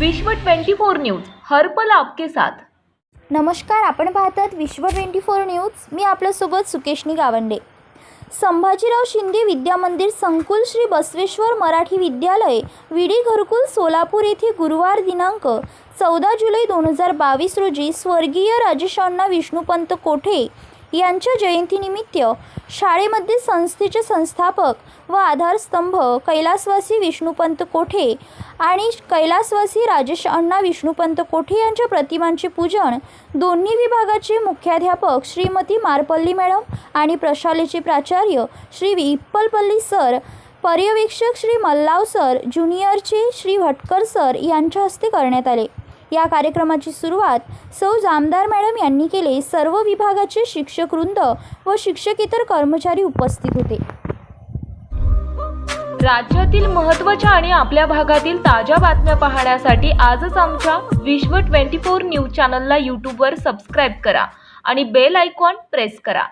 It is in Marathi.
विश्व 24 न्यूज हर्पल आपके साथ. नमस्कार आपण पाहतात विश्व ट्वेंटी फोर न्यूज. मी आपल्यासोबत सुकेशनी गावंडे. संभाजीराव शिंदे विद्यामंदिर संकुल श्री बसवेश्वर मराठी विद्यालय विडी घरकुल सोलापूर येथे गुरुवार दिनांक चौदा जुलै दोन हजार बावीस रोजी स्वर्गीय राजेशांना विष्णुपंत कोठे यांच्या जयंतीनिमित्त शाळेमध्ये संस्थेचे संस्थापक व आधारस्तंभ कैलासवासी विष्णुपंत कोठे आणि कैलासवासी राजेश अण्णा विष्णुपंत कोठे यांच्या प्रतिमांचे पूजन दोन्ही विभागाचे मुख्याध्यापक श्रीमती मारपल्ली मॅडम आणि प्रशालेचे प्राचार्य श्री विप्पलपल्ली सर पर्यवेक्षक श्री मल्लाव सर ज्युनियरचे श्री भटकर सर यांच्या हस्ते करण्यात आले. या कार्यक्रमाची सुरुवात सौ जामदार मॅडम यांनी केले. सर्व विभागाचे शिक्षक वृंद व शिक्षकेतर कर्मचारी उपस्थित होते. राज्यातील महत्त्वाच्या आणि आपल्या भागातील ताज्या बातम्या पाहण्यासाठी आजच आमच्या विश्व 24 न्यूज चॅनलला यूट्यूबवर सबस्क्राईब करा आणि बेल आयकॉन प्रेस करा.